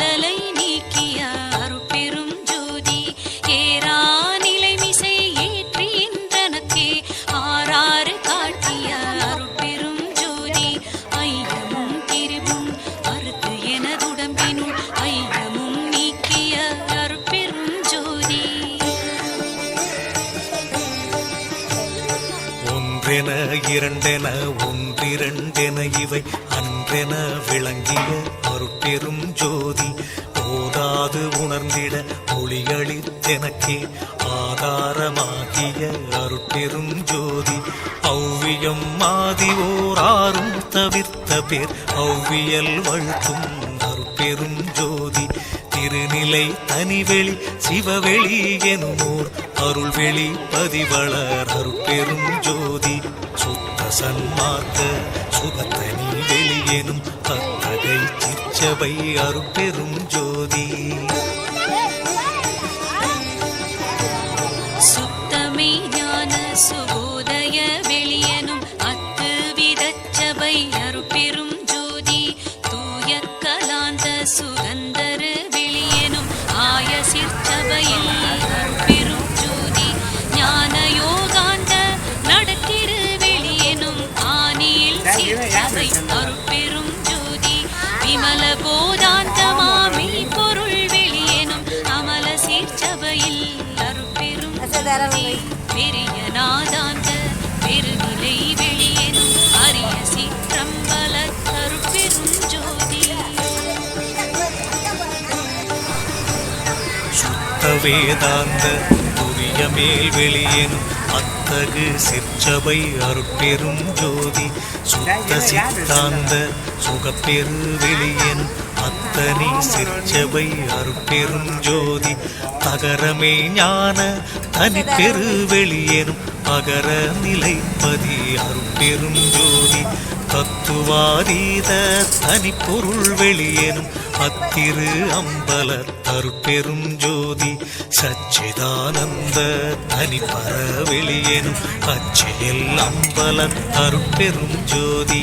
அல்லலை நீக்கிய அருட்பெரும் ஜோதி. ஏரா நிலைமிசை ஏற்றி தனக்கே ஆறாறு காட்டிய அருட்பெரும் ஜோதி. ஐயமும் திரிவும் அறுத்து எனதுடம்பினுள் ஐயமும் நீக்கிய அருட்பெரும் ஜோதி. ஒன்றென இரண்டென ஒன்றிரண்டென இவை அன்றென விளங்கிய அருட்பெரும் ஜோதி போதாது உணர்ந்திட மொழியளித்தெனக்கே ஆதாரமாகிய அருட்பெரும் ஜோதி. ஔவியம் மாதி ஓராறும் தவிர்த்த பேர் ஔவியல் வழுத்தும் அருட்பெரும் ஜோதி. திருநிலை தனிவெளி சிவவெளி எனுமோர் அருள்வெளி பதிவளர் அருட்பெரும் ஜோதி. சுத்த சன்மார்க்க சுகத்தனி வெளியெனும் எனும் அத்தகை சிற்சபை அருட்பெரும் ஜோதி. சுத்தமே ஞான சுபோதய வெளியனும் அத்து விதச்சபை அருட்பெரும் ஜோதி. தூய கலாந்த சுகந்தர வெளியனும் ஆய சிற்சபையில் அருட்பெரும் ஜோதி. ஞான யோகாந்த நடத்திரு வெளியனும் ஆனியில் சிற்சபை அருட்பெரும் விமல போதாந்தமாமி பொருள் வெளியனும் அமல சீர்ச்சபையில் அருட்பெரும் ஜோதி பெரிய நாதாந்த பெருநிலை வெளியனும் அரிய சிற்றம்பல அருட்பெரும் ஜோதி. சுத்த வேதாந்த துரிய மேல் வெளியேனும் அத்தகு சிற்சபை அருட்பெரும் ஜோதி. சுத்த சித்தாந்த சுகப்பெரு வெளியன் அத்தனை சிற்சபை அருட்பெரும் ஜோதி. தகரமே ஞான தனிப்பெரு வெளியனும் அகர நிலைப்பதி அருட்பெரும் ஜோதி. தத்துவாதீத தனிப்பொருள் வெளியனும் அத்திரு அம்பல தருப்பெரும் ஜோதி சச்சிதானந்த தனிப்பர வெளியேனும் அச்சியில் அம்பல தருப்பெரும் ஜோதி.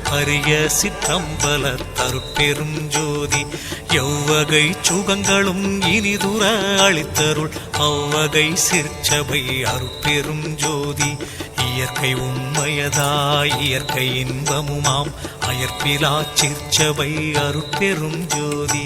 அரிய சிற்றம்பல தருப்பெரும் ஜோதி எவ்வகை சுகங்களும் இனிதுர அளித்தருள் அவ்வகை சிற்சபை அருட்பெரும் ஜோதி இயற்கை உண்மையதாய் இயற்கை இன்பமுமாம் அயற்பிலா சிற்சபை அருட்பெரும் ஜோதி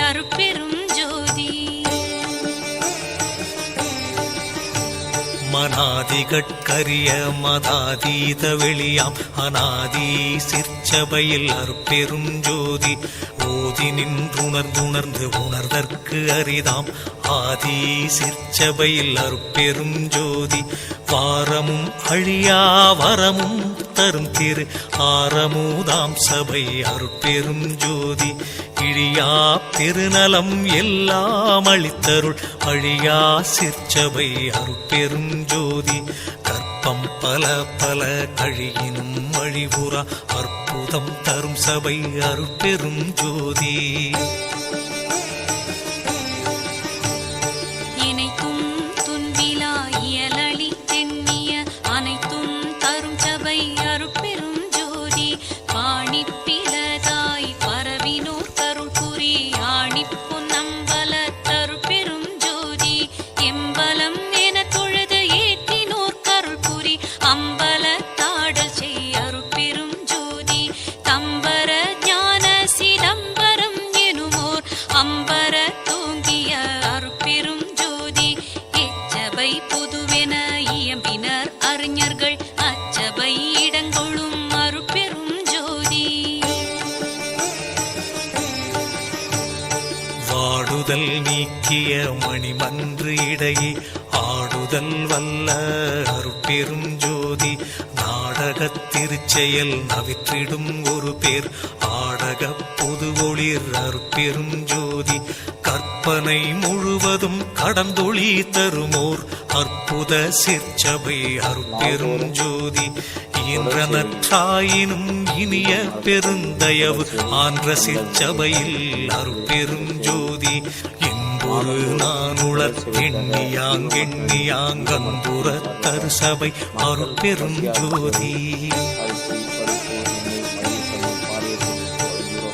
மனாதிகட்கரிய மதாதீத வெளியாம். அநாதி சிற்சபையில் அற்பெருஞ்சோதி ஓதி நின்றுணர்ந்துணர்ந்து உணர்தற்கு அரிதாம். ஆதி சிற்சபையில் அற்பெருஞ்சோதி ஜோதி. வாரமும் அழியா வரமும் தரும் திரு ஆரமூதாம் சபை அருட்பெரும் ஜோதி. இழியா பெருநலம் எல்லாம் அளித்தருள் அழியா சிற்சபை அருட்பெரும் ஜோதி. கற்பம் பல பல கழியினும் அழிவுறா அற்புதம் தரும் சபை அருட்பெரும் ஜோதி. வாடுதல் நீக்கிய மணிமன்று இடையே ஆடுதல் வல்ல அருட்பெரும் ஜோதி நாடகத் திருச்செயல் நவிற்றிடும் ஒரு பேர். ஆடக பொது ஒளிர் அருட்பெரும் ஜோதி கற்பனை முழுவதும் கடந்தொளி தருமோர். அற்புத சிற்சபை அருட்பெரும் ஜோதி ஈன்ற நற்றாயினும் இனிய பெருந்தயவு. ஆன்ற சிற்சபையில் அருட்பெரும் ஜோதி ஒரு நான் எண்ணியாங்கெண்ணியாங்கன்புற தரு சபை. அருட்பெரும் ஜோதி.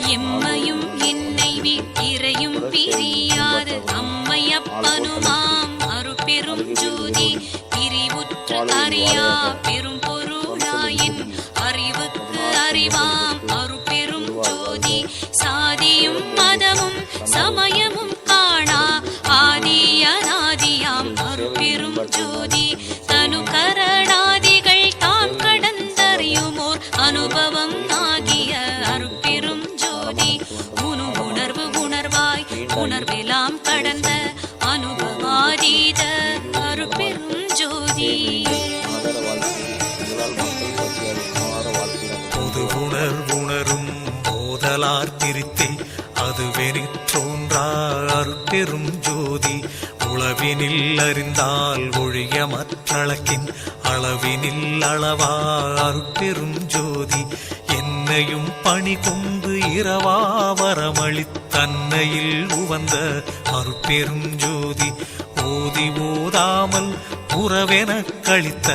எம்மையும் என்னை வீட்டிரையும் பிரியாது அம்மையப்பனுமாம் அருட்பெரும் ஜோதி. பிரிவுற்று அறியா பெரும் போதலார் திருத்தி அதுவெனிற் தோன்றார். அருட்பெரும் ஜோதி உளவினில் அறிந்தால் ஒழிய மற்றளக்கின் அளவினில் அளவா அருட்பெரும் ஜோதி என்னையும் பணி கொண்டு இரவா வரமளித்தன்னையில் உவந்த அருட்பெரும் ஜோதி ஓதி ஓதாமல் உறவென கழித்த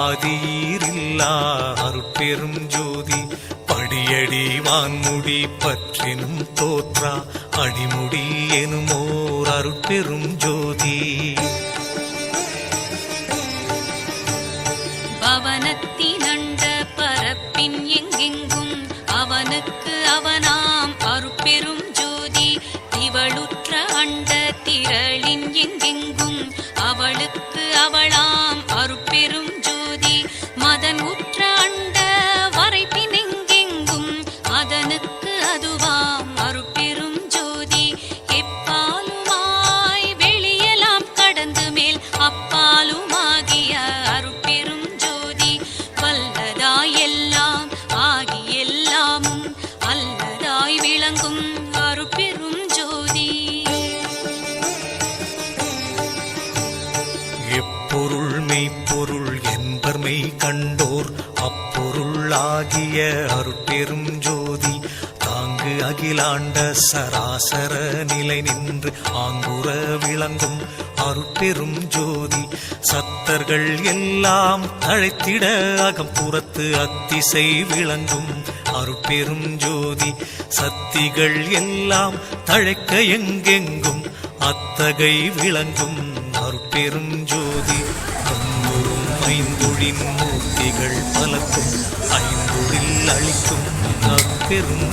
ஆதியிரில்லா. அருட்பெரும் ஜோதி அடியடி வான்முடி பற்றினும் தோற்றா அடிமுடி எனுமோர் அருட்பெரும் ஜோதி. பவனத்தினண்ட பரப்பின் எங்கெங்கும் அவனுக்கு அவனாம் அருட்பெரும் ஜோதி. திவளுற்ற அண்ட திரளின் எங்கெங்கும் அவளுக்கு அவளாம் அருட்பெரும் ஜோதி. மதன் உற்ற கண்டோர் அப்பொருளாகிய அருட்பெரும் ஜோதி. தாங்கு அகிலாண்ட சராசர நிலை நின்று ஆங்குற விளங்கும் அருட்பெரும் ஜோதி. சத்தர்கள் எல்லாம் அழைத்திட அகம்புறத்து அத்திசை விளங்கும் அருட்பெரும் ஜோதி. சக்திகள் எல்லாம் தழைக்க எங்கெங்கும் அத்தகை விளங்கும் அருட்பெரும் ஜோதி. ஐந்தொழின் மூர்த்திகள் பலக்கும் ஐந்தொழில் அளிக்கும் அருட்பெரும்